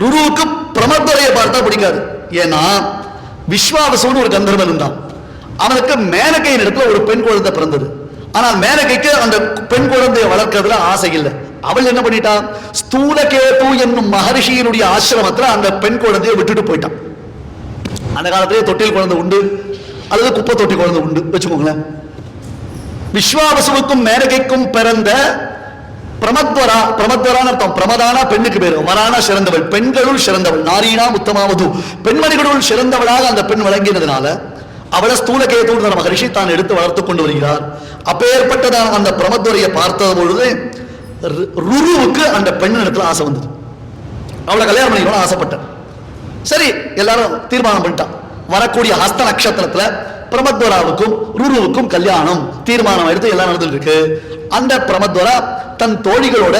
ருருவுக்கு பிரமத்துரையை பார்த்தா பிடிக்காது. ஏன்னா விஸ்வாவசம்னு ஒரு கந்தர்வன் இருந்தான். அவனுக்கு மேனகையின் இடத்துல ஒரு பெண் குழந்தை பிறந்தது. ஆனால் மேனகைக்கு அந்த பெண் குழந்தையை வளர்க்கறதுல ஆசை இல்லை. அவள் என்ன பண்ணிட்டா ஸ்தூலகேது என்னும் மகரிஷியினுடைய ஆசிரமத்தில் அந்த பெண் குழந்தையை விட்டுட்டு போயிட்டான். அந்த காலத்திலே தொட்டில் குழந்தை உண்டு. அல்லது குப்பை தொட்டி குழந்தை உண்டு. வச்சுக்கோங்களேன். விஸ்வாவசுவுக்கும் மேனகைக்கும் பிறந்த பிரமத்வரா பிரமத்வரான அர்த்தம். பிரமதானா பெண்ணுக்கு பேர். வரானா சிறந்தவள். பெண்களுள் சிறந்தவள். நாரீனா உத்தமாவது பெண்மணிகளுள் சிறந்தவளாக அந்த பெண் விளங்கினதுனால அவளை ஸ்தூலகேது மகரிஷி தான் எடுத்து வளர்த்து கொண்டு வருகிறார். அப்பேற்பட்டதான அந்த பிரமத்வரையை பார்த்த பொழுது ருருவுக்கு அந்த பெண்ணின் இடத்துல ஆசை வந்தது. அவளை கல்யாணம் பண்ணிக்கணும் ஆசைப்பட்டேன் சரி எல்லாரும் தீர்மானம் பண்ணிட்டான். வரக்கூடிய ஹஸ்த நட்சத்திரத்துல பிரமத்வராவுக்கும் ருருவுக்கும் கல்யாணம் தீர்மானம் எடுத்து எல்லாம் நடந்துட்டு இருக்கு. அந்த பிரமத்வரா தன் தோழிகளோட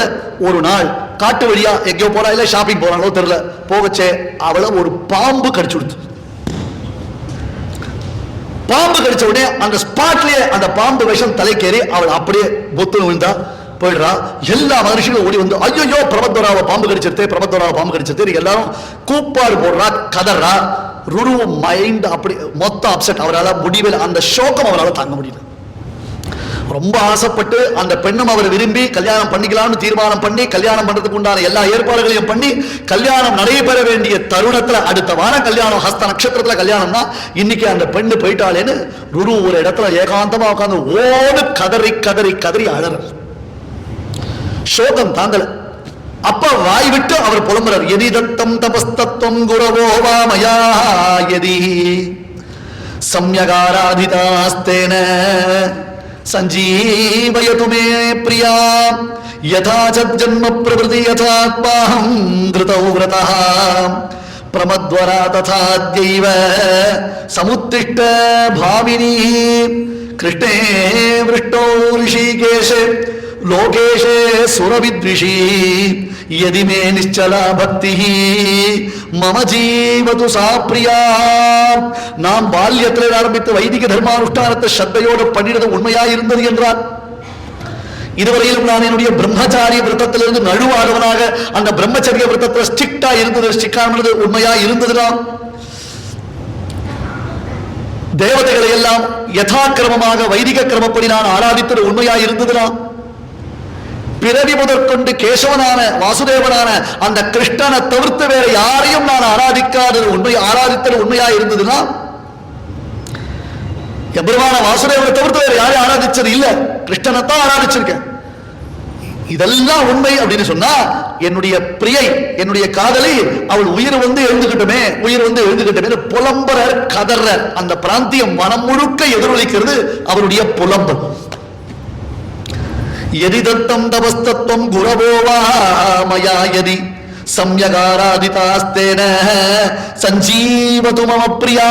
ஒரு நாள் காட்டு வழியா எங்கேயோ போறா இல்ல ஷாப்பிங் போறாங்களோ தெரியல. போகச்சே அவளை ஒரு பாம்பு கடிச்சு கொடுத்து. பாம்பு கடிச்ச உடனே அந்த ஸ்பாட்லயே அந்த பாம்பு விஷம் தலைக்கேறி அவள் அப்படியே பொத்து விழுந்தா போயிடுறா. எல்லா மனுஷங்களும் ஓடி வந்து ஐயோ பிரபத்தோராவை பாம்பு கடிச்சிருத்தே பிரபத்தோராவை பாம்பு கடிச்சிருத்தே எல்லாரும் கூப்பாடு போடுறா கதறா. ருருவ மைண்ட் அப்படி மொத்தம் அப்செட் அவரால் முடிவில் அந்த சோகம் அவரால் தாங்க முடியல. ரொம்ப ஆசைப்பட்டு அந்த பெண்ணும் அவர் விரும்பி கல்யாணம் பண்ணிக்கலாம்னு தீர்மானம் பண்ணி கல்யாணம் பண்றதுக்கு உண்டான எல்லா ஏற்பாடுகளையும் பண்ணி கல்யாணம் நடைபெற வேண்டிய தருணத்துல அடுத்த வாரம் கல்யாணம் ஹஸ்த நட்சத்திரத்துல கல்யாணம்னா இன்னைக்கு அந்த பெண்ணு போயிட்டாளேன்னு ருரு ஒரு இடத்துல ஏகாந்தமா உட்கார்ந்து ஓடு கதறி கதறி கதறி அழற. சோகம் தாங்கல. அப்ப வாய் விட்டு அவர் புலம்புறார் எதி தத்தம் தபஸ்தத்துவம் குரவோ வாமயா எதி சம்யகாராதிதாஸ்தேன. संजीवयतु मे प्रिया। यथा जन्म प्रभृति यथात्माहं धृतौ व्रतः। प्रमद्वरा तथा दैव समुत्तिष्ठ भाविनी कृष्णे वृष्टौ ऋषिकेशे, लोकेशे सुरविद्विषी यदि मे निश्चला भक्ति மம ஜீவது சா நாம் பால்யத்தில் ஆரம்பித்த வைதிக தர்மானுஷ்டானத்தை ஸ்ரத்தையோடு பண்ணிடுறது உண்மையா இருந்தது என்றார் இதுவரையிலும் நான் என்னுடைய பிரம்மச்சாரிய விரதத்திலிருந்து நழுவாதவனாக அந்த பிரம்மச்சரிய விரதத்தில் ஸ்ட்ரிக்டா இருந்தது ஸ்ட்ரிக்டானது உண்மையா இருந்ததுதான் தேவதைகளை எல்லாம் யதாக்கிரமமாக வைதிக கிரமப்படி நான் ஆராதித்தது உண்மையா இருந்ததுதான் பிறவி முதற்கொண்டு கேசவனான வாசுதேவனான அந்த கிருஷ்ணனை தவிர்த்து வேற யாரையும் நான் ஆராதிக்காதது உண்மை ஆராதித்தது உண்மையா இருந்ததுன்னா எம்பெருமான வாசுதேவனை தவிர்த்து வேற யாரையும் ஆராதிச்சது இல்ல. கிருஷ்ணனை தான் ஆராதிச்சிருக்கேன். இதெல்லாம் உண்மை அப்படின்னு சொன்னா என்னுடைய பிரியை என்னுடைய காதலி அவள் உயிர் வந்து எழுந்துகிட்டமே உயிர் வந்து எழுந்துகிட்டமே புலம்பர கதற அந்த பிராந்தியம் மனம் முழுக்க எதிரொலிக்கிறது அவருடைய புலம்பல். యదిదత్తం తపస్తత్వం గురవోవా మయా యది சம்யகாராதிதாஸ்தேன சஞ்சீவது மம பிரியா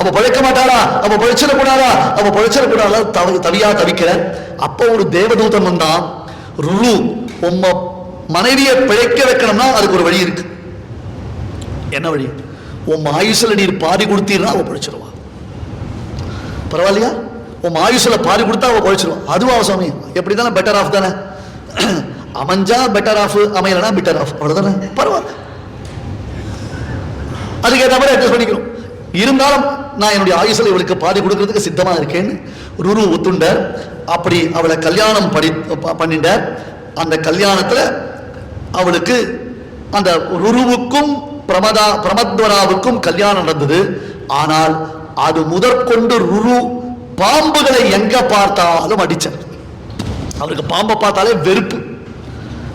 அவ பழைக்க மாட்டாளா அவ பழைச்சிடக்கூடாதா அவ பழைச்சிடக்கூடாதா தவ தவியா தவிக்கிற அப்போ ஒரு தேவதூதன் வந்தான். ருளு உம்ம மனைவியை பிழைக்க வைக்கணும்னா அதுக்கு ஒரு வழி இருக்கு. என்ன வழி? உம் ஆயுசில் நீர் பாதி கொடுத்தீர்னா அவ பழைச்சிடுவா பரவாயில்லையா? உன் ஆயுஷில் பாதி கொடுத்தா அவ அதுவும் அதுவா சுவாமி எப்படி தானே பெட்டர் ஆஃப் தானே? அமைஞ்சா பெட்டர் ஆஃப் அமையலனா பெட்டர் ஆஃப் அவ்வளோதானே பரவாயில்ல. அதுக்கேற்ற மாதிரி அட்ஜஸ்ட் பண்ணிக்கிறோம் இருந்தாலும் நான் என்னுடைய ஆயுசுல இவளுக்கு பாதி கொடுக்கறதுக்கு சித்தமாக இருக்கேன்னு ருரு ஒத்துண்டார். அப்படி அவளை கல்யாணம் படி ப- பண்ணிட்டார் அந்த கல்யாணத்தில் அவளுக்கு அந்த ருருவுக்கும் பிரமதா பிரமத்வராவுக்கும் கல்யாணம் நடந்தது. ஆனால் அது முதற்கொண்டு ருரு பாம்புகளை எங்க பார்த்தாலும் அடிச்சார் அவருக்கு பாம்பை பார்த்தாலே வெறுப்பு.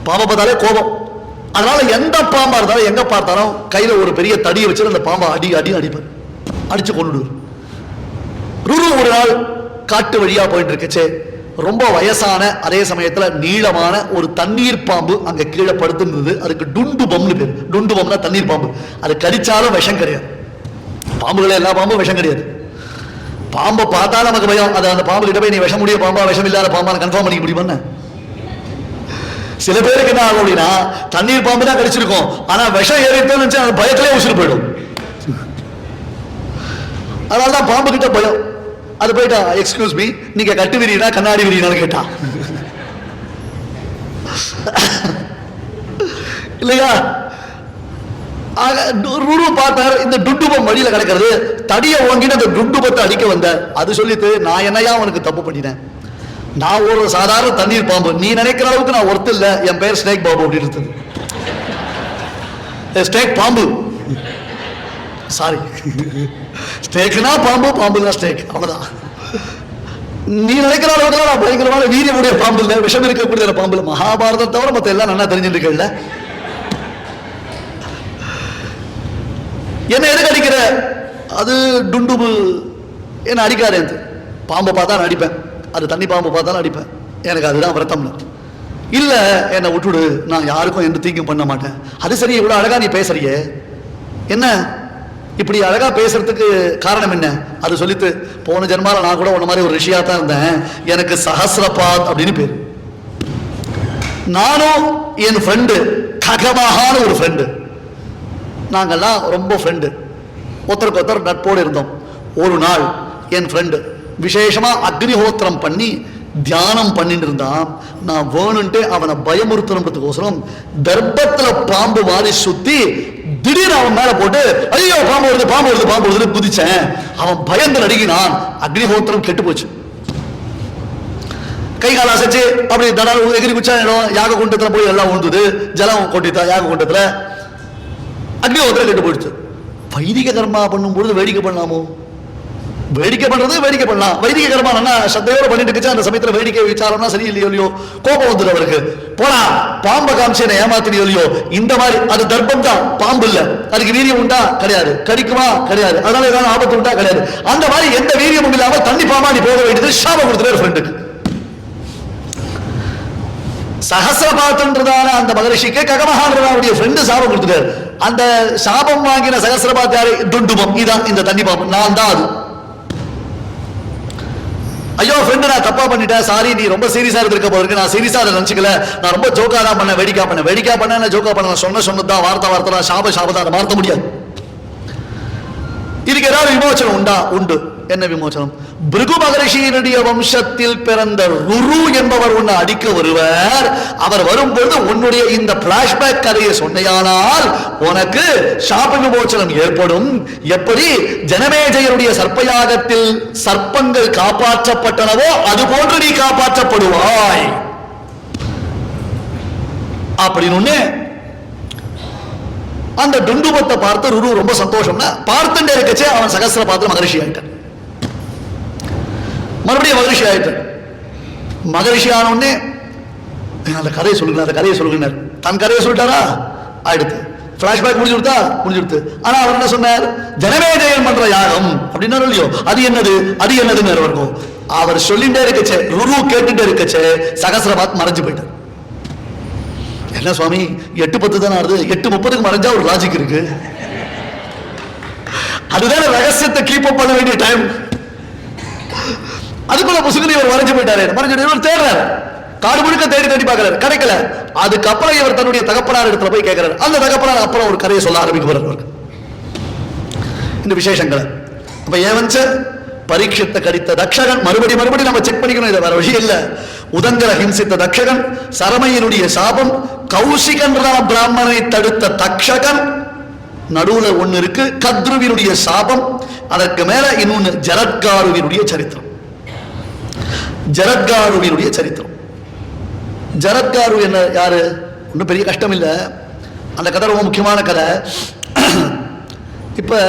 பாம்பை பார்த்தாலே கோபம். அதனால எந்த பாம்பா இருந்தாலும் எங்க பார்த்தாலும் கையில ஒரு பெரிய தடியை வச்சு அந்த பாம்பை அடி அடி அடிப்பார் அடிச்சு கொண்டுடுவார் ருரு ஒரு நாள் காட்டு வழியா போயிட்டு இருக்குச்சே ரொம்ப வயசான அதே சமயத்துல நீளமான ஒரு தண்ணீர் பாம்பு அங்க கீழே படுத்திருந்தது. அதுக்கு டுண்டு பம்னு பேர். டுண்டு பம்னா தண்ணீர் பாம்பு. அது கடிச்சாலும் விஷம் கிடையாது. பாம்புகளே எல்லா பாம்பும் விஷம் கிடையாது. பாம்பை பார்த்தா நமக்கு பயம். அது அந்த பாம்பு கிட்ட போய் நீ விஷம் முடிய பாம்பா விஷம் இல்லாத பாம்பான கன்ஃபார்ம் பண்ணிக்க முடியுமா சில பேருக்கு என்ன ஆகும் அப்படின்னா தண்ணீர் பாம்பு தான் கடிச்சிருக்கும். ஆனா விஷம் ஏறிட்டோம்னு நினைச்சா அந்த பயத்திலே உசுறு போயிடும். அதனால தான் பாம்பு கிட்ட பயம். அது போயிட்டா எக்ஸ்கியூஸ் மீ நீங்க கட்டு விரியினா கண்ணாடி விரியினான்னு கேட்டா. இல்லையா? பார்த்தார் இந்த டுட்டுபம் வழியில கிடக்கிறது. தடியை ஓங்கிட்டு அந்த டுட்டுபத்தை அடிக்க வந்தார் அது சொல்லிட்டு நான் என்னையா அவனுக்கு தப்பு பண்ணினேன்? நான் ஒரு சாதாரண தண்ணீர் பாம்பு. நீ நினைக்கிற அளவுக்கு நான் ஒருத்தர் இல்லை. என் பேர் ஸ்னேக் பாபு அப்படின்னு இருந்தது. ஸ்னேக் பாம்பு. சாரி. ஸ்னேக்னா பாம்பு பாம்புனா ஸ்னேக். அவ்வளோதான் நீ நினைக்கிற அளவுக்கு நான் பயங்கரமான வீரியமுடைய பாம்பு இல்லை. விஷம் இருக்கக்கூடிய பாம்பு இல்லை. மகாபாரதம் தவிர மற்ற எல்லாம் நல்லா தெரிஞ்சுட்டு இருக்கல என்ன எதுக்கு அடிக்கிற? அது டுண்டுபு. என்ன அடிக்காது எனக்கு பாம்பை பார்த்தா நான் அடிப்பேன். அது தண்ணி பாம்பு பார்த்தாலும் அடிப்பேன். எனக்கு அதுதான் விரத்தம்னு இல்லை என்னை விட்டுடு நான் யாருக்கும் எந்த தீங்கும் பண்ண மாட்டேன். அது சரி இவ்வளோ அழகாக நீ பேசுறியே. என்ன? இப்படி அழகாக பேசுறதுக்கு காரணம் என்ன? அது சொல்லித்து போன ஜென்மால நான் கூட உன்ன மாதிரி ஒரு ரிஷியாக தான் இருந்தேன். எனக்கு சஹஸ்ரபாத் அப்படின்னு பேர். நானும் என் ஃப்ரெண்டு ககமாகான ஒரு ஃப்ரெண்டு நாங்கெல்லாம் ரொம்ப ஃப்ரெண்டு ஒருத்தருக்கு ஒருத்தர் நட்போடு இருந்தோம். ஒரு நாள் என் ஃப்ரெண்டு விசேஷமாக அக்னிஹோத்திரம் பண்ணி தியானம் பண்ணிட்டு இருந்தான். நான் வேணுன்ட்டு அவனை பயமுறுத்தணுன்றதுக்கோசரம் தர்ப்பத்தில் பாம்பு வாரி சுற்றி திடீர்னு அவன் மேலே போட்டு ஐயோ பாம்பு வருது பாம்பு வருது பாம்பு வருதுன்னு குதிச்சேன். அவன் பயந்து நடுங்கினான். அக்னிஹோத்திரம் கெட்டு போச்சு. கை கால் அசைச்சு அப்படி தடால் எகிரி குச்சா இடம் யாக குண்டத்தில் போய் எல்லாம் உழுந்தது ஜலம் கொட்டித்தான் யாக குண்டத்தில். அக்னிஹோத்திரம் கெட்டு போயிடுச்சு. வைதிக கர்மா பண்ணும்பொழுது வேடிக்கை பண்ணலாமோ? வேடிக்கை பண்றது வேடிக்கை பண்ணலாம். வைதிக கர்மா என்ன சத்தையோட பண்ணிட்டு இருந்துச்சு அந்த சமயத்துல வேடிக்கை விசாரம்னா சரி இல்லையோ? இல்லையோ கோபம் வந்துடும் அவருக்கு. போனா பாம்பை காமிச்சு என்ன ஏமாத்தினியோ இல்லையோ? இந்த மாதிரி அது தர்ப்பம் தான் பாம்பு இல்ல. அதுக்கு வீரியம் உண்டா? கிடையாது. கடிக்குமா? கிடையாது. அதனால ஏதாவது ஆபத்து உண்டா? கிடையாது. அந்த மாதிரி எந்த வீரியமும் இல்லாம தண்ணி பாமா நீ போக வேண்டியது சாபம் கொடுத்துரு ஃப்ரெண்டுக்கு சகசிரபாத்துன்றதான அந்த மகரிஷிக்கு ககமகான்றதாவுடைய ஃப்ரெண்டு சாபம் கொடுத்துட்டாரு. அந்த சாபம் வாங்கின சகசிரபாத் துண்டுபம் இதான் இந்த தண்ணி பாம்பு நான் தான் அது. ஐயோ ஃப்ரெண்டு நான் தப்பா பண்ணிட்டேன். சாரி நீ ரொம்ப சீரியஸா இருந்திருக்க போல இருக்கு. நான் சீரியஸா அதை நினைச்சுக்கல. நான் ரொம்ப ஜோக்கா தான் பண்ணேன். வேடிக்கா பண்ண வேடிக்கா பண்ண ஜோக்கா பண்ண சொன்ன சொன்னதான் வார்த்தை வார்த்தை சாப சாபத்தை அதை மாற்ற முடியாது. இதுக்கு ஏதாவது விமோச்சனம் உண்டா? உண்டு. என்ன விமோச்சனம் பிருகு மகரிஷியினுடைய வம்சத்தில் பிறந்த ருரு என்பவர் உன்னை அடிக்க வருவர். அவர் வரும்பொழுது உன்னுடைய இந்த பிளாஷ்பேக் கதையை சொன்னையானால் உனக்கு சாப விமோசனம் ஏற்படும். எப்படி? ஜனமேஜையருடைய சர்ப்பயாகத்தில் சர்ப்பங்கள் காப்பாற்றப்பட்டனவோ அது போன்று நீ காப்பாற்றப்படுவாய். அப்படின்னு அந்த டுண்டுபத்தை பார்த்து ருரு ரொம்ப சந்தோஷம்னா பார்த்துட்டே இருக்கச்சே அவன் சகசிர பார்த்து மகரிஷி ஆயிட்டான். மறுபடியும் மகரிஷி ஆயிட்டார் மகரிஷி ஆன உடனே அந்த கதையை சொல்லுங்க அந்த கதையை சொல்லுங்க தன் கதையை சொல்லிட்டாரா? ஆயிடுத்து ஃப்ளாஷ்பேக் முடிஞ்சு கொடுத்தா? முடிஞ்சு கொடுத்து. ஆனால் அவர் என்ன சொன்னார்? ஜனமேஜயம் பண்ற யாகம். அப்படின்னாரு இல்லையோ? அது என்னது? அது என்னதுன்னு இருக்கும் அவர் சொல்லிட்டே இருக்கச்சே ருரு கேட்டுட்டே இருக்கச்சே சகசிரபாத் மறைஞ்சு போயிட்டார். என்ன சுவாமி? எட்டு பத்து தானே ஆடுது எட்டு முப்பதுக்கு மறைஞ்சா ஒரு லாஜிக் இருக்கு. அதுதானே ரகசியத்தை கீப் அப் பண்ண வேண்டிய டைம் அதுக்குள்ள புசுக்கு இவர் மறைஞ்சு போயிட்டாரு. மறைஞ்சு இவர் தேடுறாரு. காடு முழுக்க தேடி தேடி பார்க்கிறாரு. கிடைக்கல. அதுக்கப்புறம் இவர் தன்னுடைய தகப்பனார் இடத்துல போய் கேட்கிறாரு. அந்த தகப்பனார் அப்புறம் ஒரு கதையை சொல்ல ஆரம்பிக்கிறார் இந்த விசேஷங்களை. அப்ப ஏவன்ச்ச பரீட்சித்த கடித்த தக்ஷகன் மறுபடி மறுபடி நம்ம செக் பண்ணிக்கணும். இதை வேற வழி இல்ல. உதங்கர ஹிம்சித்த தக்ஷகன் சரமையினுடைய சாபம் கௌசிகன்றதான பிராமணனை தடுத்த தக்ஷகன் நடுவுல ஒண்ணு இருக்கு. கத்ருவினுடைய சாபம் அதற்கு மேல இன்னொன்னு ஜரத்காருவினுடைய சரித்திரம். ஜரத்காருவினுடைய சரித்திரம். ஜரத்காரு என்ன யாரு? ஒன்றும் பெரிய கஷ்டம் இல்லை அந்த கதை ரொம்ப முக்கியமான கதை. இப்போ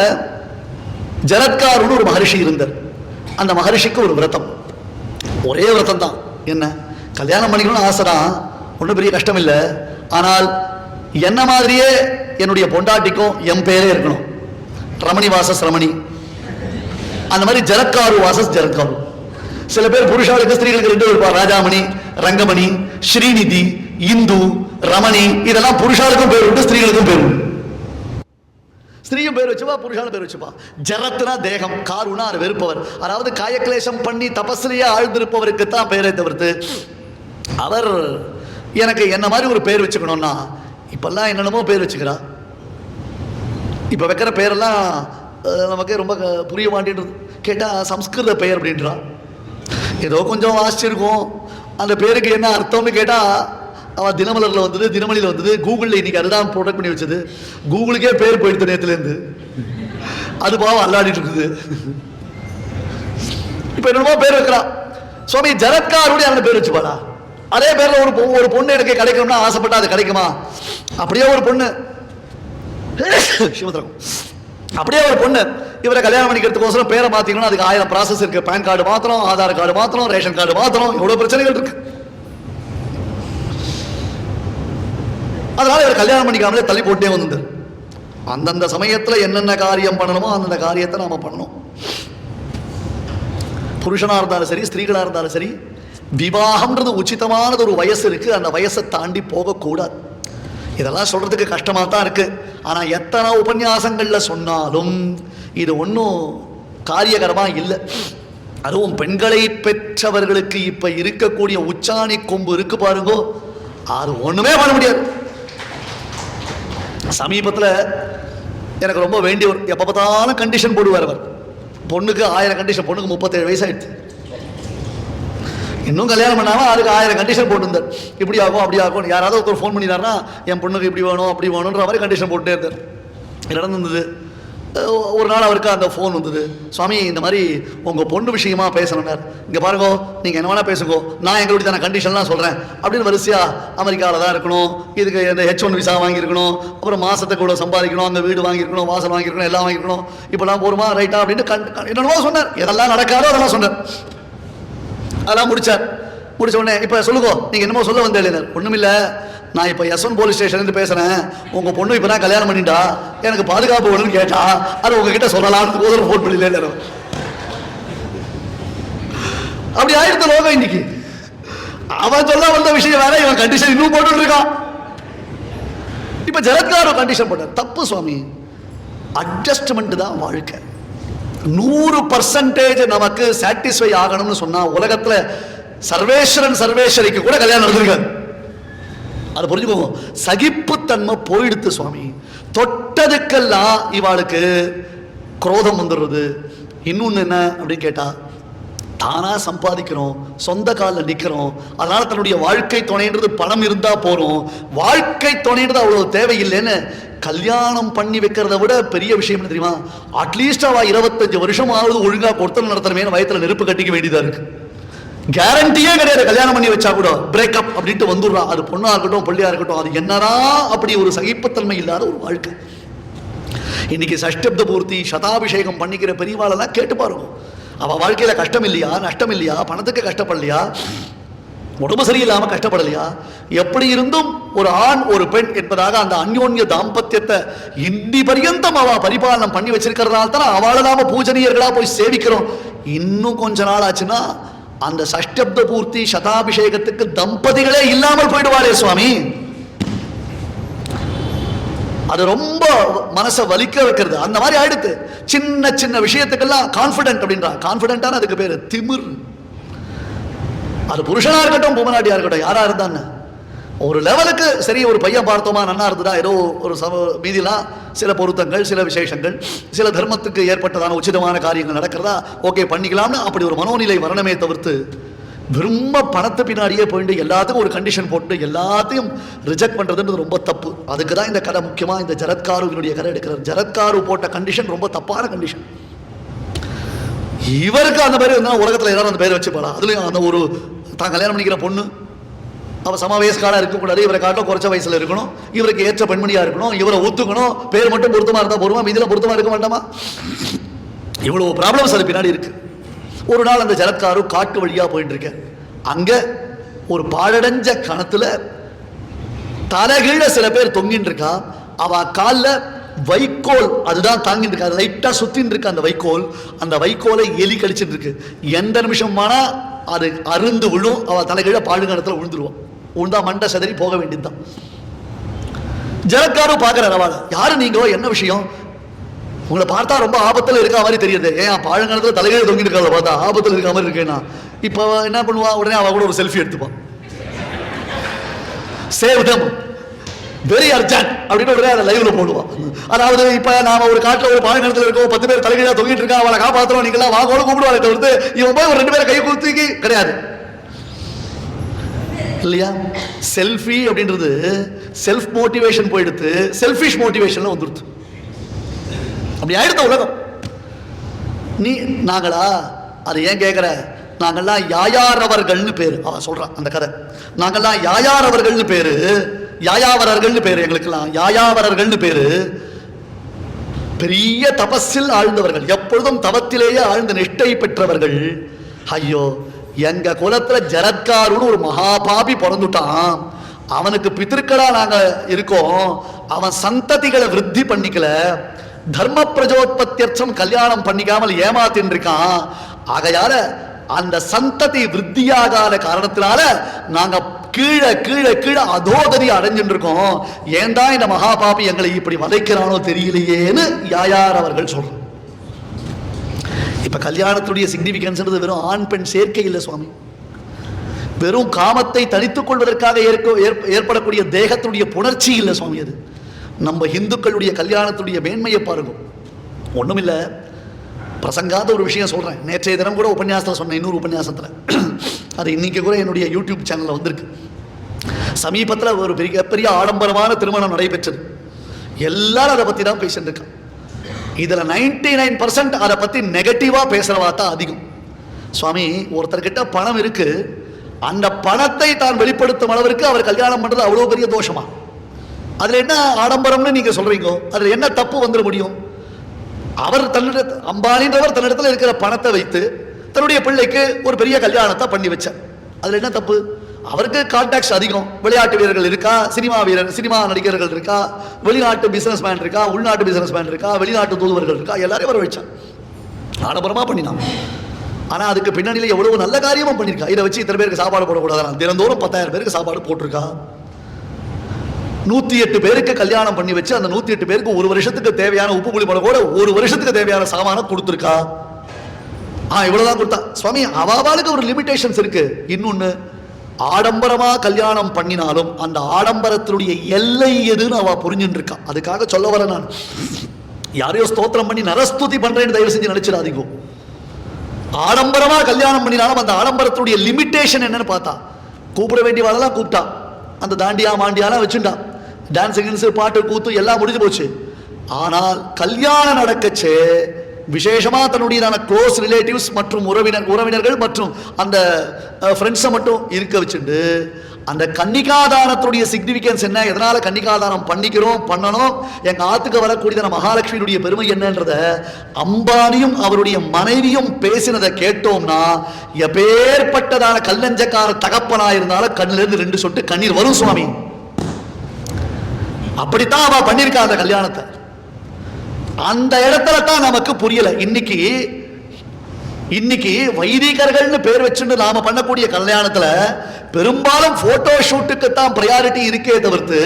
ஜரத்காருன்னு ஒரு மகரிஷி இருந்தார். அந்த மகரிஷிக்கு ஒரு விரதம். ஒரே விரதம் தான் என்ன? கல்யாணம் பண்ணிக்கணும்னு ஆசை தான் ஒன்றும் பெரிய கஷ்டம் இல்லை ஆனால் என்ன மாதிரியே என்னுடைய பொண்டாட்டிக்கும் என் பேரே இருக்கணும். ரமணி வாசஸ் ரமணி. அந்த மாதிரி ஜரத்காரு வாசஸ் ஜரத்காரு. சில பேர் புருஷாளுக்கு ஸ்திரீகளுக்கு ரெண்டு இருப்பார் ராஜாமணி ரங்கமணி ஸ்ரீநிதி இந்து ரமணி இதெல்லாம் புருஷாளுக்கும் பேர் உண்டு ஸ்திரீகளுக்கும் பேர் உண்டு. ஸ்திரீயும் பேர் வச்சுப்பா புருஷாலும் பேர் வச்சுப்பா. ஜரத்னா தேகம் காருனா அவர் வெறுப்பவர். அதாவது காயக்லேசம் பண்ணி தபஸ்லையே ஆழ்ந்திருப்பவருக்கு தான் பேரை தவிர்த்து அவர் எனக்கு என்ன மாதிரி ஒரு பேர் வச்சுக்கணும்னா இப்பெல்லாம் என்னென்னமோ பேர் வச்சுக்கிறா. இப்போ வைக்கிற பேரெல்லாம் நமக்கு ரொம்ப க- புரிய மாட்டேன்றது. கேட்டால் சம்ஸ்கிருத பெயர் அப்படின்றா. ஏதோ கொஞ்சம் வாசிச்சிருக்கோம். அந்த பேருக்கு என்ன அர்த்தம்னு கேட்டால் அவன் தினமலரில் வந்தது தினமணியில் வந்தது கூகுளில் இன்றைக்கி அதுதான் ப்ரொடக்ட் பண்ணி வச்சது. கூகுளுக்கே பேர் போயிடுது நேரத்துலேருந்து அது பாவம் அல்லாடிட்டு இருக்குது. இப்போ என்னமோ பேர் வைக்கிறான் சுவாமி ஜரத்காருடைய அந்த பேர் வச்சுப்பாடா அதே பேரில் ஒரு பொ- ஒரு பொண்ணு எனக்கு கிடைக்கணும்னா ஆசைப்பட்டா அது கிடைக்குமா? அப்படியே ஒரு பொண்ணு. சிவத்திரம் அப்படியே ஒரு பொண்ணு. இவரை கல்யாணம் பண்ணிக்கிறதுக்கோசரம் பேரை பார்த்தீங்கன்னா அதுக்கு ஆயிரம் ப்ராசஸ் இருக்கு. பேன் கார்டு மாத்திரம் ஆதார் கார்டு மாத்திரம் ரேஷன் கார்டு மாத்திரம் எவ்வளோ பிரச்சனைகள் இருக்கு. அதனால இவர் கல்யாணம் பண்ணிக்காமலே தள்ளி போட்டே வந்து அந்தந்த சமயத்தில் என்னென்ன காரியம் பண்ணணுமோ அந்தந்த காரியத்தை நாம பண்ணணும். புருஷனாக இருந்தாலும் சரி ஸ்திரீகளாக இருந்தாலும் சரி விவாகம்ன்றது உச்சிதமானது ஒரு வயசு இருக்கு. அந்த வயசை தாண்டி போகக்கூடாது. இதெல்லாம் சொல்கிறதுக்கு கஷ்டமாக தான் இருக்குது ஆனால் எத்தனை உபன்யாசங்களில் சொன்னாலும் இது ஒன்றும் காரியகரமாக இல்லை. அதுவும் பெண்களை பெற்றவர்களுக்கு இப்போ இருக்கக்கூடிய உச்சாணி கொம்பு இருக்கு பாருங்க. அது ஒன்றுமே பண்ண முடியாது. சமீபத்தில் எனக்கு ரொம்ப வேண்டியவர் எப்போ பார்த்தாலும் கண்டிஷன் போடுவார் அவர். பொண்ணுக்கு ஆயிரம் கண்டிஷன் பொண்ணுக்கு முப்பத்தேழு வயசாயிடுச்சு. இன்னும் கல்யாணம் பண்ணாமல் அதுக்கு ஆயிரம் கண்டிஷன் போட்டுருந்தார். இப்படி ஆகும் அப்படி ஆகும். யாராவது ஒருத்தர் ஃபோன் பண்ணினார்னா என் பொண்ணுக்கு இப்படி வேணும் அப்படி வேணுன்ற மாதிரி கண்டிஷன் போட்டுட்டே இருந்தார். நடந்திருந்தது ஒரு நாள் அவருக்கு அந்த ஃபோன் வந்தது. சுவாமி இந்த மாதிரி உங்கள் பொண்ணு விஷயமா பேசணும்னார். இங்கே பாருங்க நீங்கள் என்ன வேணால் பேசுங்க. நான் எங்களுடைய தான கண்டிஷன்லாம் சொல்கிறேன் அப்படின்னு வரிசையா அமெரிக்காவில் தான் இருக்கணும். இதுக்கு இந்த ஹெச் ஒன் விசா வாங்கியிருக்கணும். அப்புறம் மாதத்துக்கு கூட சம்பாதிக்கணும். அந்த வீடு வாங்கியிருக்கணும் வாசல் வாங்கியிருக்கணும் எல்லாம் வாங்கியிருக்கணும். இப்போலாம் போருமா? ரைட்டா? அப்படின்னு கண் என்னென்னவோ சொன்னார். எதெல்லாம் நடக்காதோ அதெல்லாம் சொன்னார். அதெல்லாம் முடித்தார் முடிச்ச உடனே இப்போ சொல்லுங்க நீங்க என்னமோ சொல்ல வந்தேன் இல்லை நான் இப்போ எஸ்ஒன் போலீஸ் ஸ்டேஷன்லேருந்து பேசுகிறேன் உங்க பொண்ணு இப்போ தான் கல்யாணம் பண்ணிட்டா எனக்கு பாதுகாப்பு வேணும்னு கேட்டா அது உங்ககிட்ட சொல்லலாம்னு போதும் ஃபோன் பண்ணல அப்படி ஆயிரத்த லோகம் இன்னைக்கு. அவன் சொல்ல வந்த விஷயம் வேற இவன் கண்டிஷன் இன்னும் போட்டுட்டு இருக்கான் இப்ப ஜலத்கார கண்டிஷன் போட்டார். தப்பு சுவாமி. அட்ஜஸ்ட்மெண்ட் தான் வாழ்க்கை. நூறு பர்சன்டேஜ் நமக்கு சாட்டிஸ்ஃபை ஆகணும்னு சொன்னா உலகத்துல சர்வேஸ்வரன் சர்வேஸ்வரிக்கு கூட கல்யாணம் நடந்திருக்காது. அது புரிஞ்சுக்கோங்க. சகிப்புத்தன்மை போயிடுத்து சுவாமி. தொட்டதுக்கெல்லாம் இவாளுக்கு குரோதம் வந்துடுறது. இன்னொன்று என்ன அப்படின்னு கேட்டால் தானாக சம்பாதிக்கிறோம் சொந்த காலில் நிற்கிறோம் அதனால் தன்னுடைய வாழ்க்கை துணைன்றது பணம் இருந்தால் போகிறோம் வாழ்க்கை துணைன்றது அவ்வளோ தேவையில்லைன்னு கல்யாணம் பண்ணி வைக்கிறத விட பெரிய விஷயம் என்ன தெரியுமா? அட்லீஸ்ட் அவள் இருபத்தஞ்சு வருஷம் ஒழுங்காக கொடுத்தல் நடத்தணுமே வயத்தில் நெருப்பு கட்டிக்க வேண்டியதாக இருக்குது கேரண்டியே கிடையாது. கல்யாணம் பண்ணி வச்சா கூட பிரேக்கப் அப்படின்ட்டு வந்துடுறா. அது பொண்ணா இருக்கட்டும் பள்ளியா இருக்கட்டும் அது என்னதான் அப்படி ஒரு சகிப்புத்தன்மை இல்லாத ஒரு வாழ்க்கை. இன்னைக்கு சஷ்டப்த பூர்த்தி சதாபிஷேகம் பண்ணிக்கிற பெரியவாளெல்லாம் கேட்டு பாருங்க. அவள் வாழ்க்கையில் கஷ்டம் இல்லையா நஷ்டம் இல்லையா பணத்துக்கு கஷ்டப்படலையா? உடம்பு சரியில்லாமல் கஷ்டப்படலையா? எப்படி இருந்தும் ஒரு ஆண் ஒரு பெண் என்பதாக அந்த அந்யோன்ய தாம்பத்தியத்தை இன்னி பரியந்தம் அவள் பரிபாலனம் பண்ணி வச்சிருக்கிறதுனால தான் அவளை நாம பூஜனீயர்களாக போய் சேவிக்கிறோம். இன்னும் கொஞ்ச நாள் ஆச்சுன்னா அந்த சஷ்டப்த பூர்த்தி சதாபிஷேகத்துக்கு தம்பதிகளே இல்லாமல் போயிடுவாளே சுவாமி. அது ரொம்ப மனசை வலிக்க வைக்கிறது. அந்த மாதிரி ஆயிடுத்து. சின்ன சின்ன விஷயத்துக்கெல்லாம் கான்ஃபிடென்ட் அப்படின்றான் கான்ஃபிடென்ட்டான அதுக்கு பேர் திமிர். அது புருஷனா இருக்கட்டும் பொம்மநாட்டியா இருக்கட்டும் யாரா இருந்தான்னு ஒரு லெவலுக்கு சரி ஒரு பையன் பார்த்தோமா நல்லா இருந்ததா ஏதோ ஒரு சம மீதிலாம் சில பொருத்தங்கள் சில விசேஷங்கள் சில தர்மத்துக்கு ஏற்பட்டதான உச்சிதமான காரியங்கள் நடக்கிறதா ஓகே பண்ணிக்கலாம்னு அப்படி ஒரு மனோநிலை வரணுமே தவிர்த்து விரும்ப பணத்து பின்னாடியே போயிட்டு எல்லாத்துக்கும் ஒரு கண்டிஷன் போட்டு எல்லாத்தையும் ரிஜெக்ட் பண்ணுறதுன்றது ரொம்ப தப்பு. அதுக்கு தான் இந்த கதை முக்கியமாக இந்த ஜரத்காருவினுடைய கதை எடுக்கிறார். ஜரத்காரு போட்ட கண்டிஷன் ரொம்ப தப்பான கண்டிஷன் இவருக்கு அந்த பேர் இருந்தால் உலகத்தில் எல்லாரும் அந்த பேர் போகலாம் அதுலேயும் அந்த ஒரு தான் கல்யாணம் பண்ணிக்கிற பொண்ணு அவள் சம வயசுக்காரா இருக்கக்கூடாது இவரை காட்டும் குறைச்ச வயசில் இருக்கணும் இவருக்கு ஏற்ற பெண்மணியாக இருக்கணும் இவரை ஒத்துக்கணும் பேர் மட்டும் பொருத்தமாக இருந்தால் பொறுமா இதில் பொருத்தமாக இருக்க மாட்டோமா? இவ்வளோ ப்ராப்ளம்ஸ் அது பின்னாடி இருக்குது ஒரு நாள் அந்த ஜலத்காரு காட்டு வழியா போயிட்டு இருக்க அங்க ஒரு பாழடைஞ்ச கணத்துல தலைகீழ சில பேர் தொங்கின்னு இருக்கா அவ கால்ல வைக்கோல் அதுதான் தாங்கிட்டு இருக்கா லைட்டா சுத்தின்னு இருக்கு அந்த வைக்கோல். அந்த வைக்கோலை எலி கழிச்சுட்டு இருக்கு எந்த நிமிஷமானா அது அருந்து விழும். அவ தலைகீழ பாழுங்கணத்தில் விழுந்துருவான் உழுந்தா மண்டை சதறி போக வேண்டியதுதான். ஜலக்காரும் பாக்குறாரு அவளை. யாரு நீங்க? என்ன விஷயம்? உங்களை பார்த்தா ரொம்ப ஆபத்தில் இருக்க மாதிரி தெரியுது. ஏன் பாழங்காலத்தில் தலைகீழ தொங்கிட்டு இருக்காத பார்த்தா ஆபத்தில் இருக்க மாதிரி இருக்கேன்னா இப்போ என்ன பண்ணுவா? உடனே அவள் கூட ஒரு செல்ஃபி எடுத்துப்பான். சேவ் தம் வெரி அர்ஜென்ட் அப்படின்னு உடனே அதை லைவ்ல போடுவான். அதாவது இப்போ நாம ஒரு காட்டில் ஒரு பாலைநிலத்துல இருக்கோம் பத்து பேர் தலைகீழா தொங்கிட்டு இருக்கா அவளை காப்பாற்றுறோம் நீங்களா வாங்கோட கூப்பிடுவாங்க தவிர்த்து இவன் போய் ஒரு ரெண்டு பேரை கை குத்துக்கி கிடையாது. இல்லையா? செல்ஃபி அப்படின்றது செல்ஃப் மோட்டிவேஷன் போயிடுத்து செல்ஃபிஷ் மோட்டிவேஷன்ல வந்துடுது அப்படி ஆயிடுத்த உலகம். நீ நாங்களா? அது ஏன் கேட்குற நாங்கள்லாம் யாயாரவர்கள்னு பேர். அவன் சொல்கிறான் அந்த கதை. நாங்கள்லாம் யாயாரவர்கள்னு பேரு. யாயாவரர்கள்னு பேர் எங்களுக்கெல்லாம் யாயாவரர்கள்னு பேர். பெரிய தபஸில் ஆழ்ந்தவர்கள். எப்பொழுதும் தவத்திலேயே ஆழ்ந்த நிஷ்டை பெற்றவர்கள். ஐயோ எங்க குலத்துல ஜரத்காருன்னு ஒரு மகாபாபி பிறந்துட்டான். அவனுக்கு பித்திருக்களா நாங்க இருக்கோம். அவன் சந்ததிகளை விருத்தி பண்ணிக்கல. தர்ம பிரஜோத்பத்தியர்த்தம் கல்யாணம் பண்ணிக்காமல் ஏமாத்தின் இருக்கான் ஆகையால அந்த சந்ததி விருத்தியாகாத காரணத்தினால நாங்க கீழே கீழே கீழே அதோதரி அடைஞ்சுட்டு இருக்கோம் ஏன்டா இந்த மகாபாபி எங்களை இப்படி வதைக்கிறானோ தெரியலையேன்னு யாயார் அவர்கள் சொல்றோம் இப்ப கல்யாணத்துடைய சிக்னிபிகன்ஸ்ன்றது வெறும் ஆண் பெண் சேர்க்கை இல்லை சுவாமி. வெறும் காமத்தை தனித்துக் கொள்வதற்காக ஏற்படக்கூடிய தேகத்துடைய புணர்ச்சி இல்லை சுவாமி அது. நம்ம இந்துக்களுடைய கல்யாணத்துடைய மேன்மையை பாருங்க. ஒன்றும் இல்லை பிரசங்காத ஒரு விஷயம் சொல்கிறேன் நேற்றைய தினம் கூட உபன்யாசத்தில் சொன்னேன் இன்னொரு உபன்யாசத்தில். அது இன்னைக்கு கூட என்னுடைய யூடியூப் சேனலில் வந்திருக்கு. சமீபத்தில் ஒரு பெரிய பெரிய ஆடம்பரமான திருமணம் நடைபெற்றது. எல்லாரும் அதை பற்றி தான் பேசிட்டு இருக்கான் இதில் நைன்டி நைன் பர்சன்ட் அதை பற்றி நெகட்டிவாக பேசுகிறவா தான் அதிகம். சுவாமி ஒருத்தர்கிட்ட பணம் இருக்குது அந்த பணத்தை தான் வெளிப்படுத்தும் அளவிற்கு அவர் கல்யாணம் பண்ணுறது அவ்வளோ பெரிய தோஷமாக அதில் என்ன ஆடம்பரம்னு நீங்கள் சொல்கிறீங்க அதில் என்ன தப்பு வந்துட முடியும்? அவர் தன்னிட அம்பானின்றவர் தன்னிடத்தில் இருக்கிற பணத்தை வைத்து தன்னுடைய பிள்ளைக்கு ஒரு பெரிய கல்யாணத்தை பண்ணி வச்சார். அதில் என்ன தப்பு? அவருக்கு கான்டாக்ட்ஸ் அதிகம். விளையாட்டு வீரர்கள் இருக்கா? சினிமா வீரர் சினிமா நடிகர்கள் இருக்கா? வெளிநாட்டு பிசினஸ் மேன் இருக்கா? உள்நாட்டு பிசினஸ் மேன் இருக்கா? வெளிநாட்டு தூதுவர்கள் இருக்கா? எல்லாரையும் வர வச்சான் ஆடம்பரமாக பண்ணினான். ஆனால் அதுக்கு பின்னணியில் எவ்வளவு நல்ல காரியமும் பண்ணியிருக்கா இதை வச்சு இத்தனை பேருக்கு சாப்பாடு போடக்கூடாது தினந்தோறும் பத்தாயிரம் பேருக்கு சாப்பாடு போட்டிருக்கா. நூத்தி எட்டு பேருக்கு கல்யாணம் பண்ணி வச்சு அந்த நூத்தி எட்டு பேருக்கு ஒரு வருஷத்துக்கு தேவையான உப்பு புளி கூட ஒரு வருஷத்துக்கு தேவையான சாமானம் கொடுத்துருக்கா? ஆ இவ்வளவுதான் கொடுத்தா. சுவாமி அவாவாளுக்கு ஒரு லிமிடேஷன்ஸ் இருக்கு. இன்னொன்னு ஆடம்பரமா கல்யாணம் பண்ணினாலும் அந்த ஆடம்பரத்தினுடைய எல்லை எதுன்னு அவ புரிஞ்சுட்டு இருக்கா அதுக்காக சொல்ல வரேன் நான். யாரையோ ஸ்தோத்திரம் பண்ணி நரஸ்துதி பண்றேன்னு தயவு செஞ்சு நினைச்சிடாதீங்க. ஆடம்பரமா கல்யாணம் பண்ணினாலும் அந்த ஆடம்பரத்துடைய லிமிட்டேஷன் என்னன்னு பார்த்தா. கூப்பிட வேண்டிய வேண்டியவாளெல்லாம் கூப்பிட்டா. அந்த தாண்டியா மாண்டியாலாம் வச்சுட்டான் டான்ஸ் கின்ஸ் பாட்டு கூத்து எல்லாம் முடிஞ்சு போச்சு. ஆனால் கல்யாணம் நடக்கச்சே விசேஷமாக தன்னுடையதான க்ளோஸ் ரிலேட்டிவ்ஸ் மற்றும் உறவினர் உறவினர்கள் மற்றும் அந்த ஃப்ரெண்ட்ஸை மட்டும் இருக்க வச்சுட்டு அந்த கன்னிகாதானத்துடைய சிக்னிஃபிகன்ஸ் என்ன? எதனால் கன்னிகாதானம் பண்ணிக்கிறோம் பண்ணணும்? எங்கள் ஆத்துக்கு வரக்கூடியதான மகாலட்சுமியினுடைய பெருமை என்னன்றத அம்பானியும் அவருடைய மனைவியும் பேசினதை கேட்டோம்னா எப்பேற்பட்டதான கல்லஞ்சக்கார தகப்பனா இருந்தாலும் கண்ணிலிருந்து ரெண்டு சொட்டு கண்ணீர் வரும் சுவாமி. அப்படித்தான் அவ பண்ணியிருக்கா அந்த கல்யாணத்தை. அந்த இடத்துல தான் நமக்கு புரியல. இன்னைக்கு இன்னைக்கு வைதிகர்கள்னு பேர் வச்சுட்டு நாம பண்ணக்கூடிய கல்யாணத்துல பெரும்பாலும் போட்டோ ஷூட்டுக்கு தான் ப்ரையாரிட்டி இருக்கே தவிர்த்து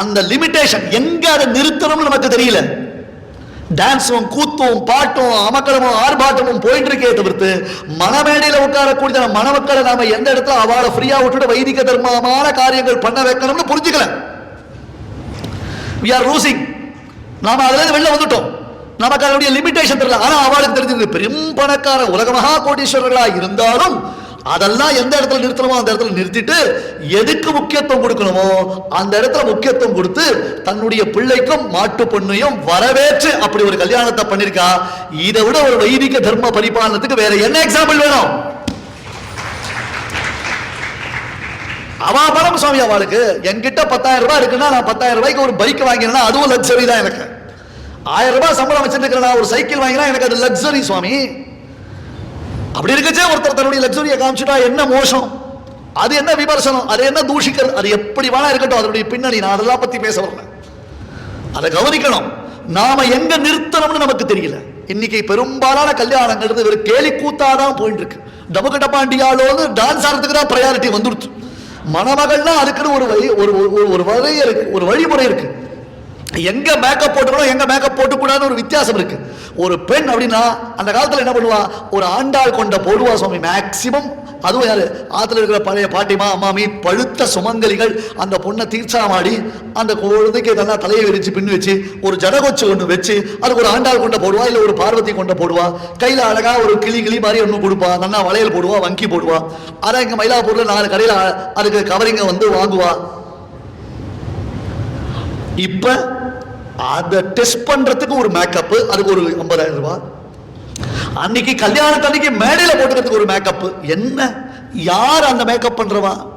அந்த லிமிட்டேஷன் எங்க அதை நிறுத்தணும்னு நமக்கு தெரியல. டான்ஸும் கூத்தும் பாட்டும் அமக்கலமும் ஆர்ப்பாட்டமும் போயிட்டு இருக்கே தவிர்த்து மணமேடையில உட்காரக்கூடிய மணமக்களை நாம எந்த இடத்துல அவளை ஃப்ரீயா விட்டுட்டு வைதிக தர்மமான காரியங்கள் பண்ண வைக்கணும்னு புரிஞ்சுக்கல. வி ஆர் லூசிங் நாம் அதுலேருந்து வெளில வந்துட்டோம். நமக்கு அதனுடைய லிமிட்டேஷன் தெரியல. ஆனால் அவளுக்கு தெரிஞ்சது பெரும் பணக்கார உலக மகா கோடீஸ்வரர்களாக இருந்தாலும் அதெல்லாம் எந்த இடத்துல நிறுத்தணுமோ அந்த இடத்துல நிறுத்திட்டு எதுக்கு முக்கியத்துவம் கொடுக்கணுமோ அந்த இடத்துல முக்கியத்துவம் கொடுத்து தன்னுடைய பிள்ளைக்கும் மாட்டு பொண்ணையும் வரவேற்று அப்படி ஒரு கல்யாணத்தை பண்ணியிருக்கா இதை விட ஒரு வைதிக தர்ம பரிபாலனத்துக்கு வேற என்ன எக்ஸாம்பிள் வேணும்? அவா பணம் சுவாமி அவளுக்கு என்கிட்ட பத்தாயிரம் ரூபாய் இருக்குன்னா நான் பத்தாயிரம் ரூபாய்க்கு ஒரு பைக் வாங்கினேன்னா அதுவும் லக்ஸரி தான் எனக்கு. ஆயிரம் ரூபாய் சம்பளம் வச்சிருக்கிறேன் நான் ஒரு சைக்கிள் வாங்கினா எனக்கு அது லக்ஸரி சுவாமி. அப்படி இருக்கச்சே ஒருத்தர் தன்னுடைய லக்ஸரியை காமிச்சுட்டா என்ன மோசம் அது என்ன விமர்சனம்? அது என்ன தூஷிக்கிறது அது எப்படி வேணா இருக்கட்டும் அதனுடைய பின்னணி நான் அதெல்லாம் பத்தி பேச வரல. அதை கவனிக்கணும். நாம எங்க நிறுத்தணும்னு நமக்கு தெரியல. இன்னைக்கு பெரும்பாலான கல்யாணங்கிறது ஒரு கேலி கூத்தாதான் போயிட்டு இருக்கு டபுக்கட்ட பாண்டியாலோன்னு டான்ஸ் ஆடுறதுக்கு தான் ப்ரையாரிட்டி வந்துடுச்சு. மணமகள்னா அதுக்குன்னு ஒரு வழி ஒரு ஒரு- ஒரு வழி இருக்கு ஒரு வழிமுறை இருக்கு. எங்க மேக்கப் போட்டுக்கணும் எங்க மேக்கப் போட்டுக்கூடாதுன்னு ஒரு வித்தியாசம் இருக்கு. ஒரு பெண் அப்படின்னா அந்த காலத்துல என்ன பண்ணுவா? ஒரு ஆண்டாள் கொண்ட போடுவா சுவாமி மேக்சிமம் அதுவும் யாரு? ஆத்துல இருக்கிற பழைய பாட்டிமா அம்மாமி பழுத்த சுமங்கலிகள் அந்த பொண்ணை தீர்ச்சாமாடி அந்த குழந்தைக்கு இதெல்லாம் தலையை விரிச்சு பின் வச்சு ஒரு ஜடகொச்சு ஒன்று வச்சு அதுக்கு ஒரு ஆண்டாள் கொண்ட போடுவா இல்லை ஒரு பார்வதி கொண்ட போடுவா. கையில் அழகா ஒரு கிளி கிளி மாதிரி ஒன்று கொடுப்பா நல்லா வளையல் போடுவா வங்கி போடுவா. ஆனால் இங்கே மயிலாப்பூரில் நாலு கடையில் அதுக்கு கவரிங்க வந்து வாங்குவா. இப்ப அதை டெஸ்ட் பண்றதுக்கு ஒரு மேக்கப் அதுக்கு ஒரு ஐம்பதாயிரம் ரூபாய். அன்னைக்கு கல்யாணத்தன்னைக்கு மேடையில போட்டுக்கிறதுக்கு ஒரு மேக்கப் என்ன? யார் அந்த மேக்கப் பண்றவா?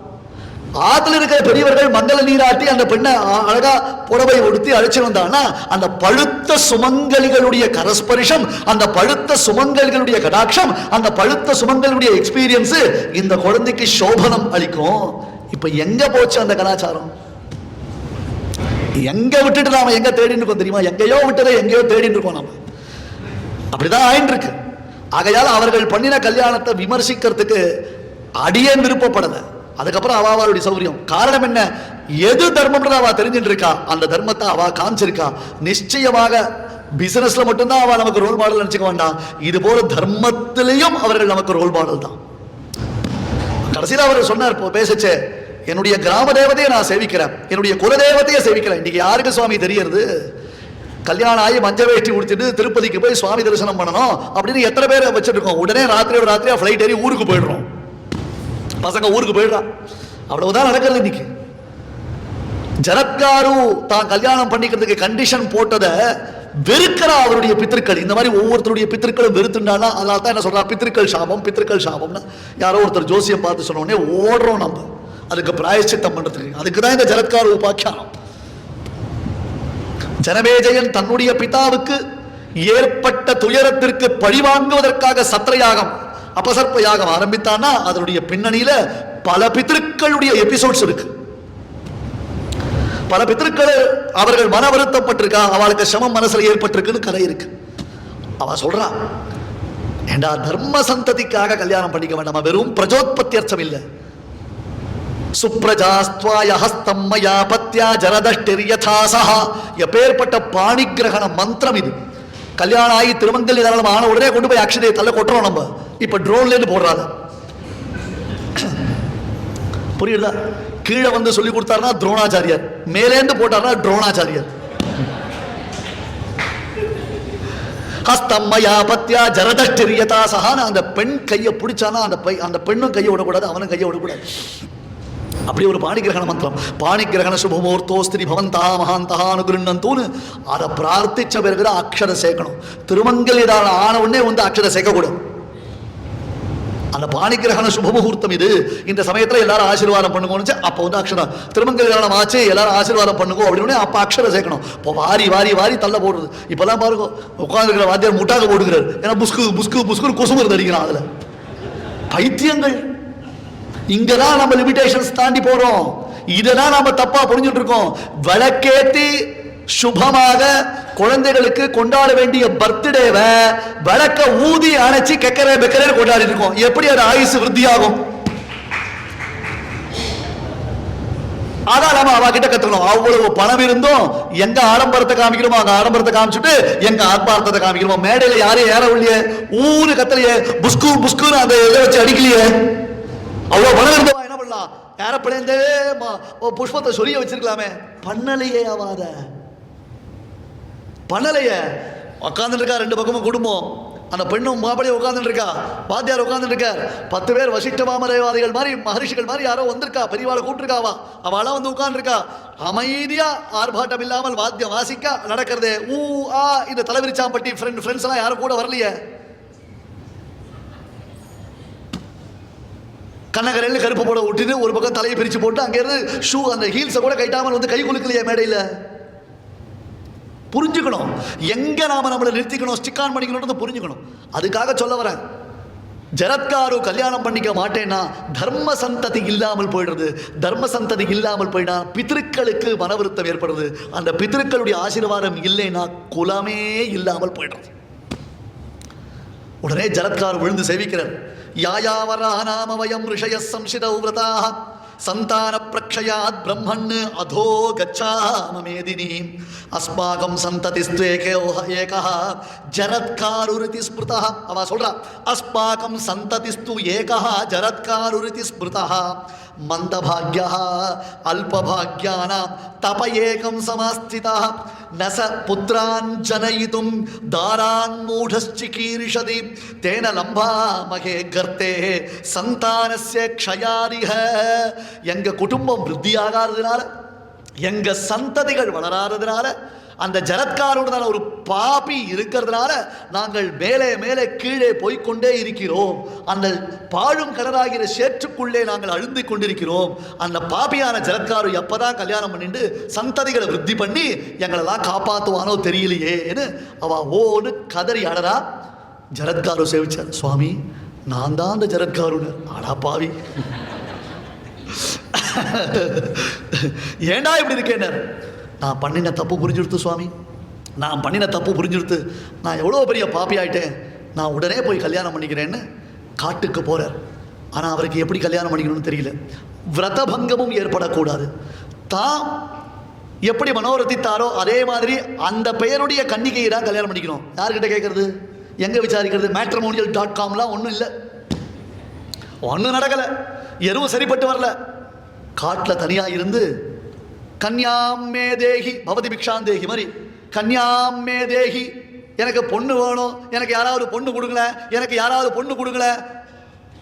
ஆத்துல இருக்கிற பெரியவர்கள் மங்கள நீராட்டி அந்த பெண்ணை அழகா புடவை உடுத்தி அழைச்சு வந்தான்னா அந்த பழுத்த சுமங்கலிகளுடைய கரஸ்பரிஷம் அந்த பழுத்த சுமங்கலிகளுடைய கடாட்சம் அந்த பழுத்த சுமங்கலினுடைய எக்ஸ்பீரியன்ஸ் இந்த குழந்தைக்கு சோபனம் அளிக்கும். இப்ப எங்க போச்சு அந்த கலாச்சாரம்? எங்க விட்டுட்டு நாம எங்க தேடிட்டு இருக்கோம் தெரியுமா? எங்கேயோ விட்டதை எங்கேயோ தேடிட்டு இருக்கோம் நாம. அப்படிதான் ஆயிட்டு இருக்கு. ஆகையால் அவர்கள் பண்ணின கல்யாணத்தை விமர்சிக்கிறதுக்கு அடியே விருப்பப்படலை. அதுக்கப்புறம் அவ அவளுடைய சௌரியம். காரணம் என்ன? எது தர்மம்னு அவ தெரிஞ்சுட்டு இருக்கா? அந்த தர்மத்தை அவ காமிச்சிருக்கா. நிச்சயமாக பிசினஸ்ல மட்டும்தான் அவ நமக்கு ரோல் மாடல் நினைச்சுக்க வேண்டாம் இது போல தர்மத்திலையும் அவர்கள் நமக்கு ரோல் மாடல் தான். கடைசியில் அவர் சொன்னார் பேசச்சே என்னுடைய கிராம தேவதையை நான் சேவிக்கிறேன். என்னுடைய குல தேவதையை சேவிக்கிறேன். இன்னைக்கு யாருக்கு சுவாமி தெரியறது கல்யாணம் ஆகி மஞ்ச வேஷ்டி உடுத்திட்டு திருப்பதிக்கு போய் சுவாமி தரிசனம் பண்ணணும் அப்படின்னு எத்தனை பேர் வச்சுருக்கோம். உடனே ராத்திரியோட ராத்திரியா ஃப்ளைட் ஏறி ஊருக்கு போயிடுறோம். பசங்க ஊருக்கு போயிடுறான் அவ்வளவுதான் நடக்கிறது இன்னைக்கு. ஜனக்காரு தான் கல்யாணம் பண்ணிக்கிறதுக்கு கண்டிஷன் போட்டதை வெறுக்கிறா அவருடைய பித்திருக்கள். இந்த மாதிரி ஒவ்வொருத்தருடைய பித்திருக்களும் வெறுத்துட்டானா அதனால தான் என்ன சொல்றா? பித்திருக்கள் சாபம் பித்திருக்கள் சாபம்னு யாரோ ஒருத்தர் ஜோசியம் பார்த்து சொன்னோடனே ஓடுறோம் நம்ம. அதுக்கு பிராயச்சித்தம் பண்றதுக்கு. அதுக்கு தான் இந்த ஜனத்கார உபாக்கியானம். ஜனமேஜயன் தன்னுடைய பிதாவுக்கு ஏற்பட்ட துயரத்திற்கு பழிவாங்குவதற்காக சத்திரயாகம் அபசர்ப்ப யாகம் ஆரம்பித்தான்னா அதனுடைய பின்னணியில பல பித்திருக்களுடைய எபிசோட்ஸ் இருக்கு. பல பித்திருக்கள் அவர்கள் மன வருத்தப்பட்டிருக்கா அவளுக்கு சமம் மனசுல ஏற்பட்டிருக்குன்னு கதை இருக்கு. அவ சொல்றா ஏண்டா தர்ம சந்ததிக்காக கல்யாணம் பண்ணிக்க வேண்டாமா வெறும் பிரஜோத்பத்தி அர்த்தம் இல்லை. சுப்ரஜாஸ்துவாய ஹஸ்தம் மயா பத்யா ஜரதஷ்டிரியதாசா எப்பேற்பட்ட பாணிகிரகண மந்திரம் இது கல்யாணம் ஆகி திருமங்கல் இதெல்லாம் ஆன உடனே கொண்டு போய் அக்ஷதையை தள்ள கொட்டுறோம் நம்ம இப்போ ட்ரோன்லேருந்து போடுறாங்க புரியுதா கீழே வந்து சொல்லி கொடுத்தாருன்னா துரோணாச்சாரியார் மேலேந்து போட்டாருன்னா துரோணாச்சாரியர் ஹஸ்தம்மையா பத்தியா ஜரதஷ்டிரியதா சஹான்னு அந்த பெண் கையை பிடிச்சானா அந்த பை அந்த பெண்ணும் கையை விடக்கூடாது அவனும் கையை விடக்கூடாது அப்படி ஒரு பாணிகிரகண மந்திரம். பாணிகிரகண சுபமுகூர்த்தோஸ்திரி பவந்தா மகாந்தா அனுகிருண்ணந்தூன்னு அதை பிரார்த்திச்ச பிறகுதான் அக்ஷர சேர்க்கணும் திருமங்கலிதான ஆன உடனே வந்து அக்ஷர சேர்க்கக்கூடாது அந்த பாணிகிரகண சுபமுகூர்த்தம் இது. இந்த சமயத்தில் எல்லாரும் ஆசீர்வாதம் பண்ணுங்கன்னு அப்போ வந்து அக்ஷரம் திருமங்கல்யாணம் ஆச்சு எல்லாரும் ஆசீர்வாதம் பண்ணுங்க அப்படின்னு அப்போ அக்ஷரம் சேர்க்கணும் இப்போ வாரி வாரி வாரி தள்ள போடுறது. இப்பெல்லாம் பாருங்க உட்காந்துருக்கிற வாத்தியார் முட்டாக போடுகிறார் ஏன்னா புஸ்கு புஸ்கு புஸ்கு கொசுமருந்து அடிக்கிறான் அதுல. பைத்தியங்கள். இங்கதான் நம்ம லிமிடேஷன்ஸ் தாண்டி போறோம். இதெல்லாம் நம்ம தப்பா புரிஞ்சுட்டு இருக்கோம். விளக்கேத்தி சுபமாக குழந்தைகளுக்கு கொண்டாட வேண்டிய பர்த்டேவை விளக்க ஊதி அணைச்சி கெக்கரே பெக்கரே கொண்டாடி இருக்கோம். எப்படி அது ஆயுசு விருத்தியாகும்? அதான் நம்ம அவ கிட்ட கத்துக்கணும். அவ்வளவு பணம் இருந்தும் எங்க ஆடம்பரத்தை காமிக்கிறோமோ அங்க ஆடம்பரத்தை காமிச்சுட்டு எங்க ஆத்மார்த்தத்தை காமிக்கிறோமோ. மேடையில யாரையும் ஏற இல்லையே ஊரு கத்தலையே. புஸ்கு புஸ்குன்னு அந்த இதை வச்சு அடிக்கலையே. அவ்வளோ பணம் இருந்தவா என்ன பண்ணலாம் ஏரோப்ளேன்தே புஷ்பத்தை சொரிய வச்சிருக்கலாமே. பண்ணலையே ஆவாத பண்ணலையே. உட்காந்துட்டு இருக்கா ரெண்டு பக்கமும் குடும்பம். அந்த பெண்ணும் மாப்பிளையும் உட்காந்துட்டு இருக்கா வாத்தியார் உட்காந்துட்டு இருக்கார் பத்து பேர் வசிஷ்ட மாமரவாதிகள் மாதிரி மகரிஷிகள் மாதிரி யாரோ வந்திருக்கா. பெரியவாளை கூப்பிட்டுருக்காவா. அவளாம் வந்து உட்காந்துருக்கா அமைதியா ஆர்ப்பாட்டம் இல்லாமல் வாத்தியம் வாசிக்க நடக்கிறதே. ஊ ஆ இந்த தலைவிரிச்சாம்பட்டி ஃப்ரெண்ட் ஃப்ரெண்ட்ஸ் எல்லாம் யாரும் கூட வரலையே. கண்ணகரையில் கருப்பு போட விட்டுட்டு ஒரு பக்கம் தலையை பிரித்து போட்டு அங்கேருந்து ஷூ அந்த ஹீல்ஸை கூட கைட்டாமல் வந்து கை குலுக்கலையே மேடையில்? புரிஞ்சுக்கணும். எங்க நாம நம்மளை நிறுத்திக்கணும் ஸ்டிக் ஆன் பண்ணிக்கணும்னு புரிஞ்சுக்கணும். அதுக்காக சொல்ல வரேன். ஜரத்காரு கல்யாணம் பண்ணிக்க மாட்டேன்னா தர்ம சந்ததி இல்லாமல் போயிடுறது. தர்ம சந்ததி இல்லாமல் போயினா பித்திருக்களுக்கு மனவருத்தம் ஏற்படுறது. அந்த பித்திருக்களுடைய ஆசீர்வாதம் இல்லைன்னா குலமே இல்லாமல் போயிடுறது. உடனே ஜலத்கார் விழுந்து சேவிக்கிறார். यायावराणाम वयम ऋषय संशित व्रता। संतान प्रक्षया ब्रह्मण अधो गच्छा मेदिनी। अस्माक संतति एक। जरत्कारुति स्मृत। अवा सोल अस्माक संतति एक। जरत्कारुति स्मृत। मंदभाग्य अल्पभाग्या तप एक समस्थिता। நச ச புத்திரான் ஜனயிதும் தாரான் மூடச்சிகீர்ஷதி தேன லம்பாமகே கர்த்தே சந்தானஸ்ய க்ஷயாரிக எங்கள் குடும்பம் விருத்தியாகாததுனால எங்கள் சந்ததிகள் வளராததுனால அந்த ஜரத்காரோட ஒரு பாபி இருக்கிறதுனால நாங்கள் மேலே மேலே கீழே போய்க்கொண்டே இருக்கிறோம். அந்த பாழும் கடலாகிற சேற்றுக்குள்ளே நாங்கள் அழுந்து கொண்டிருக்கிறோம். அந்த பாபியான ஜரத்காரு எப்பதான் கல்யாணம் பண்ணிட்டு சந்ததிகளை விருத்தி பண்ணி எங்களெல்லாம் காப்பாற்றுவானோ தெரியலையேன்னு அவ ஓன்னு கதறி அடரா ஜரத்காரு சேவிச்சார் சுவாமி நான் தான் அந்த ஜரத்காருன்னு. அடா பாவி. ஏண்டா இப்படி இருக்கேன்னார் நான் பண்ணின தப்பு புரிஞ்சுடுத்து சுவாமி. நான் பண்ணின தப்பு புரிஞ்சுடுத்து நான் எவ்வளோ பெரிய பாப்பி ஆயிட்டேன். நான் உடனே போய் கல்யாணம் பண்ணிக்கிறேன்னு காட்டுக்கு போகிறார் ஆனால் அவருக்கு எப்படி கல்யாணம் பண்ணிக்கணும்னு தெரியல. விரதபங்கமும் ஏற்படக்கூடாது. தான் எப்படி மனோரத்தித்தாரோ அதே மாதிரி அந்த பெயருடைய கன்னிகையை தான் கல்யாணம் பண்ணிக்கணும். யார்கிட்ட கேட்கறது? எங்கே விசாரிக்கிறது? மேட்ரமோனியல் டாட் காம்லாம் ஒன்றும் இல்லை. ஒன்றும் நடக்கலை. எதுவும் சரிப்பட்டு வரல. காட்டில் தனியாக இருந்து கன்யாம்மே தேகி பவதி பிக்ஷாந்தேகி மாதிரி. கன்யாம்மே தேகி எனக்கு பொண்ணு வேணும் எனக்கு யாராவது பொண்ணு கொடுங்கள எனக்கு யாராவது பொண்ணு கொடுங்கள.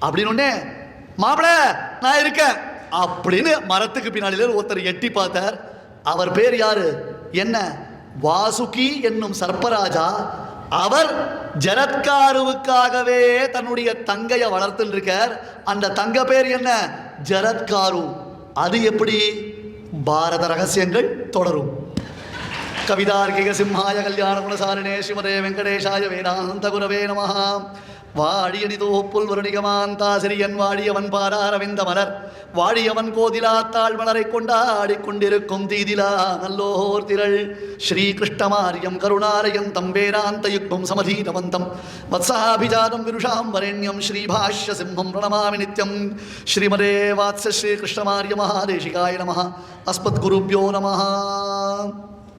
அப்படின்னு உடனே மாப்பிள நான் இருக்கேன். அப்படின்னு மரத்துக்கு பின்னாடியில் ஒருத்தர் எட்டி பார்த்தார். அவர் பேர் யாரு? என்ன? வாசுகி என்னும் சர்ப்பராஜா. அவர் ஜரத்காருவுக்காகவே தன்னுடைய தங்கையை வளர்த்துட்டு இருக்கார். அந்த தங்க பேர் என்ன? ஜரத்காரு. அது எப்படி? பாரத ரகசியங்கள் தொடரும். கவிதார்க்கிக சிம்மாய கல்யாண குணசாரணே ஸ்ரீமதே வெங்கடேஷாய வேதாந்த குரவே நம வாழியனி தோப்புல் வருணிகமாந்தாசிரியன் வாழியவன் பாராரவிந்த மலர் வாழியவன் தாழ் மலரை கொண்டாடிக் கொண்டிருக்கும் தீதிலா நல்லோர் திரள். ஸ்ரீ கிருஷ்ணமாரியம் கருணாலயம் தம்பேராந்த யுக்மம் சமதீனவந்தம் வத்சாபிஜாதம் விருஷாம் வரண்யம் ஸ்ரீபாஷ்ய சிம்மம் பிரணமாமி நித்யம். ஸ்ரீமதே வாத்ச ஸ்ரீ ஸ்ரீகிருஷ்ணமாரிய மகாதேசிகாய நம. அஸ்மத்குருभ्यो நமः.